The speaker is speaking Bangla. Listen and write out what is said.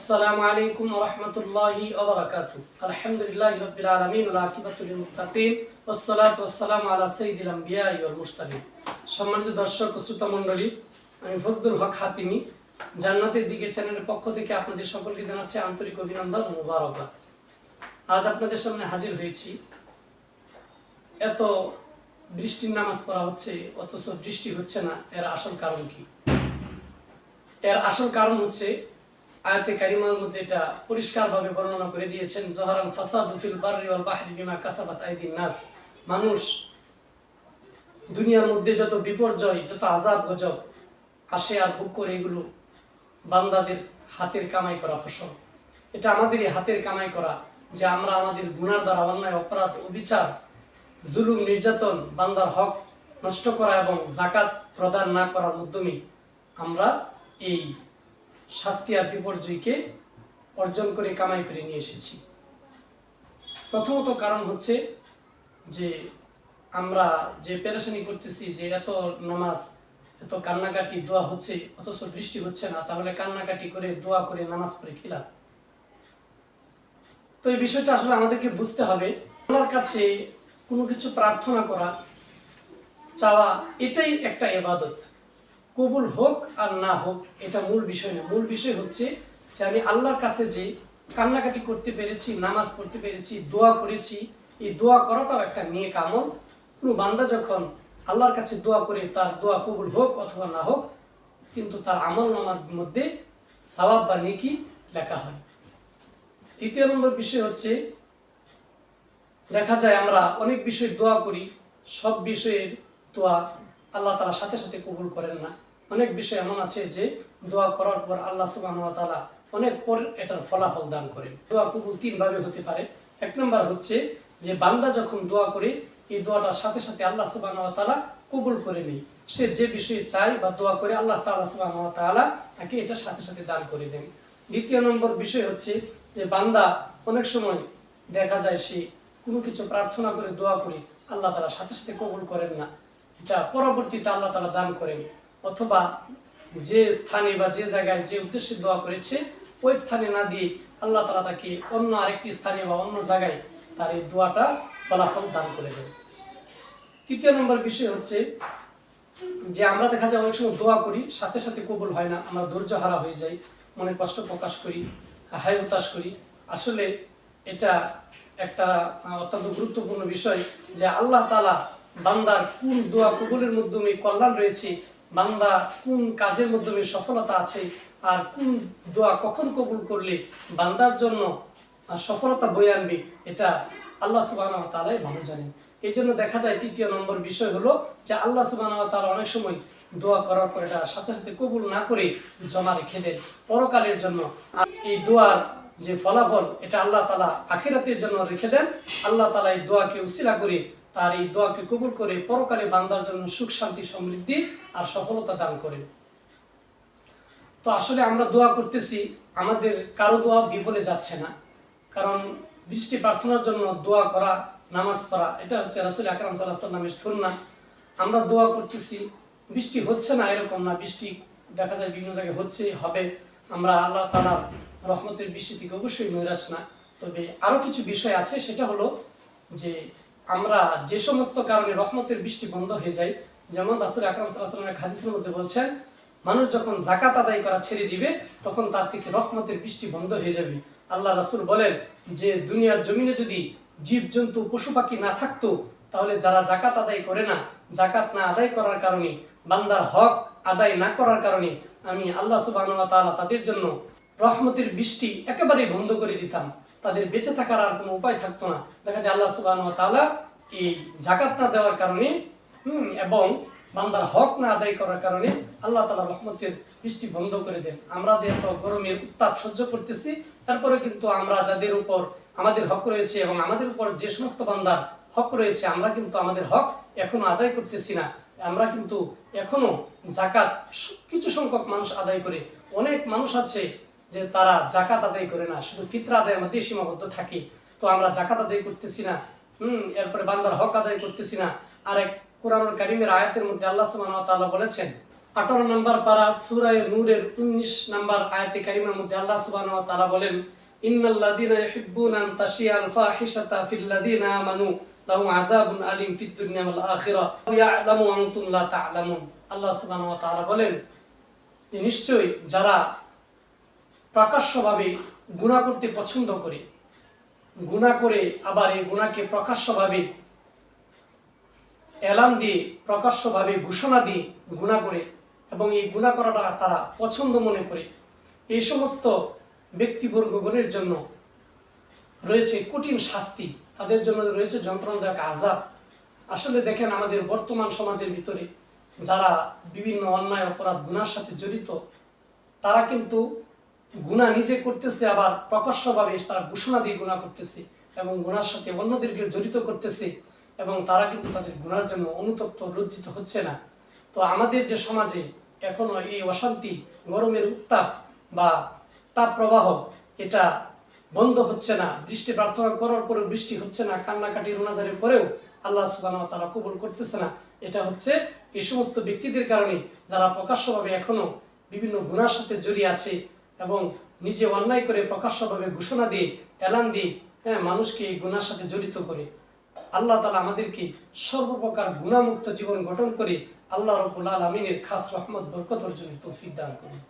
আসসালামু আলাইকুম রহমতুল্লাহি ওবরাকাতু আলহামদুলিল্লাহি রাব্বিল আলামিন ওয়া আকিবাতুল মুত্তাকিন ওয়াসসালাতু ওয়াসসালামু আলা সাইয়্যিদিল আমবিয়া ওয়াল মুরসালিন। সম্মানিত দর্শক ও শ্রোতা মণ্ডলী, আমি ফজলুল হক হাতিমি, জান্নাতের দিকে চ্যানেলের পক্ষ থেকে আপনাদের সকলকে জানাচ্ছি আন্তরিক অভিনন্দন ও মুবারকবাদ। আজ আপনাদের সামনে হাজির হয়েছি। এত বৃষ্টির নামাজ পড়া হচ্ছে, অথচ বৃষ্টি হচ্ছে না, এর আসল কারণ কি? এর আসল কারণ হচ্ছে আয়াতে কারিমার মধ্যে এটা পরিষ্কারভাবে বর্ণনা করে দিয়েছেন, জহরান ফাসাদু ফিল বাররি ওয়াল বাহরি বিমা কাসাবাত আইদিন নাস। মানুষ দুনিয়ার মধ্যে যত বিপর্যয়, যত আজাব গজব আসে আর ভোগ করে এগুলো বান্দাদের হাতের কামাই করা ফসল। এটা আমাদেরই হাতের কামাই করা যে আমরা আমাদের গুনার দ্বারা অন্যায়, অপরাধ, অবিচার, জুলুম, নির্যাতন, বান্দার হক নষ্ট করা এবং জাকাত প্রদান না করার মাধ্যমে আমরা এই শাস্তি আর বিপর্যয়কে অর্জন করে, কামাই করে নিয়ে এসেছি। প্রথমত কারণ হচ্ছে যে আমরা যে পেরেশানি করতেছি, যে এত নামাজ, এত কান্নাকাটি, দোয়া হচ্ছে, অথচ বৃষ্টি হচ্ছে না, তাহলে কান্নাকাটি করে, দোয়া করে, নামাজ পড়ে খিলাম তো এই বিষয়টা আসলে আমাদেরকে বুঝতে হবে। আল্লাহর কাছে কোনো কিছু প্রার্থনা করা, চাওয়া, এটাই একটা এবাদত কবুল হোক আর না হোক, এটা মূল বিষয় না। মূল বিষয় হচ্ছে যে আমি আল্লাহর কাছে যে কান্নাকাটি করতে পেরেছি, নামাজ পড়তে পেরেছি, দোয়া করেছি, এই দোয়া করাটাও একটা নিয়ে কামল কোনো বান্দা যখন আল্লাহর কাছে দোয়া করে তার দোয়া কবুল হোক অথবা না হোক, কিন্তু তার আমল নামার মধ্যে সওয়াব বা নেকি লেখা হয়। তৃতীয় নম্বর বিষয় হচ্ছে, দেখা যায় আমরা অনেক বিষয়ে দোয়া করি, সব বিষয়ের দোয়া আল্লাহ তালা সাথে সাথে কবুল করেন না। অনেক বিষয় এমন আছে যে দোয়া করার পর আল্লাহ সুবাহ তালা অনেক পর এটার ফলাফল দান করেন। দোয়া কবুল তিনভাবে হতে পারে। এক নম্বর হচ্ছে যে বান্দা যখন দোয়া করে, এই দোয়াটার সাথে সাথে আল্লাহ সুবাহ তালা কবুল করে নেই সে যে বিষয়ে চায় বা দোয়া করে, আল্লাহ তালা সুবাহ তালা তাকে এটা সাথে সাথে দান করে দেন। দ্বিতীয় নম্বর বিষয় হচ্ছে যে বান্দা অনেক সময় দেখা যায় সে কোনো কিছু প্রার্থনা করে, দোয়া করে, আল্লাহ তালা সাথে সাথে কবুল করেন না। এটা পরবর্তীতে আল্লাহ তালা দান করেন। অথবা যে স্থানে বা যে জায়গায় যে উদ্দেশ্যে দোয়া করেছে, ওই স্থানে না দিয়ে আল্লাহ তালা তাকে অন্য আরেকটি স্থানে বা অন্য জায়গায় তার এই দোয়াটা ফলাফল দান করে দেন। তৃতীয় নম্বর বিষয় হচ্ছে যে আমরা দেখা যায় অনেক সময় দোয়া করি, সাথে সাথে কবুল হয় না, আমরা ধৈর্য হারা হয়ে যাই, মনে কষ্ট প্রকাশ করি, হায় হতাশ করি। আসলে এটা একটা অত্যন্ত গুরুত্বপূর্ণ বিষয় যে আল্লাহ তালা বান্দার কোন দোয়া কবুলের মাধ্যমে কল্যাণ রয়েছে, বান্দা কোন কাজের মাধ্যমে সফলতা আছে, আর কোন দোয়া কখন কবুল করলে বান্দার জন্য সফলতা বয়ে আনবে, এটা আল্লাহ সুবাহ তালাই ভালো জানেন। এই জন্য দেখা যায় তৃতীয় নম্বর বিষয় হলো যে আল্লাহ সুবাহ তালা অনেক সময় দোয়া করার পর এটা সাথে সাথে কবুল না করে জমা রেখে দেন পরকালের জন্য। আর এই দোয়ার যে ফলাফল, এটা আল্লাহ তালা আখিরাতের জন্য রেখে দেন। আল্লাহ তালা এই দোয়াকে উসিলা করে তার এই দোয়াকে কবুল করে পরকালে বান্দার জন্য সুখ, শান্তি, সমৃদ্ধি আর সফলতা দান করেন তো আসলে আমরা দোয়া করতেছি, আমাদের কারও দোয়া বিফলে যাচ্ছে না। কারণ বৃষ্টি প্রার্থনার জন্য দোয়া করা, নামাজ পড়া, এটা হচ্ছে রাসুল আকরাম সাল্লামের সুন্না আমরা দোয়া করতেছি, বৃষ্টি হচ্ছে না এরকম না, বৃষ্টি দেখা যায় বিভিন্ন জায়গায় হচ্ছে, হবে। আমরা আল্লাহ তালার রহমতের বৃষ্টি থেকে অবশ্যই নৈরাশ না। তবে আরও কিছু বিষয় আছে, সেটা হলো যে আমরা যে সমস্ত কারণে রহমতের বৃষ্টি বন্ধ হয়ে যায়, যেমন রাসুল আকরাম হাদিসের মধ্যে বলছেন, মানুষ যখন জাকাত আদায় করা ছেড়ে দিবে, তখন তার থেকে রহমতের বৃষ্টি বন্ধ হয়ে যাবে। আল্লাহ রাসুল বলেন যে, দুনিয়ার জমিনে যদি জীব জন্তু পশু পাখি না থাকতো, তাহলে যারা জাকাত আদায় করে না জাকাত না আদায় করার কারণে, বান্দার হক আদায় না করার কারণে, আমি আল্লাহ সুবাহ তাদের জন্য রহমতের বৃষ্টি একেবারেই বন্ধ করে দিতাম। তাদের বেঁচে থাকার আর কোনো উপায় থাকতো না। দেখা যায় আল্লাহ সুবাহ তালা এই জাকাত না দেওয়ার কারণে এবং বান্দার হক না আদায় করার কারণে আল্লাহ তালা রহমতের বৃষ্টি বন্ধ করে দেন। আমরা যেহেতু গরমের উত্তাপ সহ্য করতেছি, তারপরে কিন্তু আমরা যাদের উপর আমাদের হক রয়েছে এবং আমাদের উপর যে সমস্ত বান্দার হক রয়েছে, আমরা কিন্তু আমাদের হক এখনও আদায় করতেছি না। আমরা কিন্তু এখনও জাকাত কিছু সংখ্যক মানুষ আদায় করে, অনেক মানুষ আছে যে তারা জাকাত আদায় করে না, শুধু ফিতরা আদায়ের মধ্যে সীমাবদ্ধ থাকে। তো আমরা জাকাত আদায় করতেছি না, হুম, এরপরে বান্দার হক আদায় করতেছি না। আর এক কোরআনুল কারিমের আয়াতের মধ্যে আল্লাহ তাআলা বলেছেন, আঠারো নম্বর পারা সুরায় নূরের উনিশ নম্বর আয়াতে কারিমার মধ্যে আল্লাহ তাআলা বলেন আন ফিল্লাযীনা আমানু আলীম আল্লাহ বলেন, নিশ্চয়ই যারা প্রকাশ্যভাবে গুণা করতে পছন্দ করে। গুণা করে আবার এই গুণাকে প্রকাশ্যভাবে এলান দিয়ে, প্রকাশ্যভাবে ঘোষণা দিয়ে গুণা করে এবং এই গুণা করাটা তারা পছন্দ মনে করে। এই সমস্ত ব্যক্তিবর্গগণের জন্য রয়েছে কঠিন শাস্তি। তাদের জন্য রয়েছে যন্ত্রণাদায়ক আজাব আসলে দেখেন আমাদের বর্তমান সমাজের ভিতরে যারা বিভিন্ন অন্যায়, অপরাধ গুনার সাথে জড়িত, তারা কিন্তু গুণা নিজে করতেছে, আবার প্রকাশ্যভাবে তারা ঘোষণা দিয়ে গুণা করতেছে এবং গুণার সাথে অন্যদেরকে জড়িত করতেছে এবং তারা কিন্তু তাদের গুণার জন্য অনুতপ্ত, লজ্জিত হচ্ছে না। তো আমাদের যে সমাজে এখনও এই অশান্তি, গরমের উত্তাপ বা তাপ প্রবাহ, এটা বন্ধ হচ্ছে না, বৃষ্টি প্রার্থনা করার পরেও বৃষ্টি হচ্ছে না, কান্নাকাটি রোনাজারের পরেও আল্লাহ সুবাহ তারা কবুল করতেছে না। এটা হচ্ছে এই সমস্ত ব্যক্তিদের কারণে যারা প্রকাশ্যভাবে এখনও বিভিন্ন গুণার সাথে জড়িয়ে আছে এবং নিজে অন্যায় করে প্রকাশ্যভাবে ঘোষণা দিয়ে, এলান দিয়ে হ্যাঁ মানুষকে এই গুণার সাথে জড়িত করে। আল্লাহ তালা আমাদেরকে সর্বপ্রকার গুণামুক্ত জীবন গঠন করে আল্লাহ রব্বুল আলমিনের খাস রহমত, বরকত অর্জনের তৌফিক দান করুন।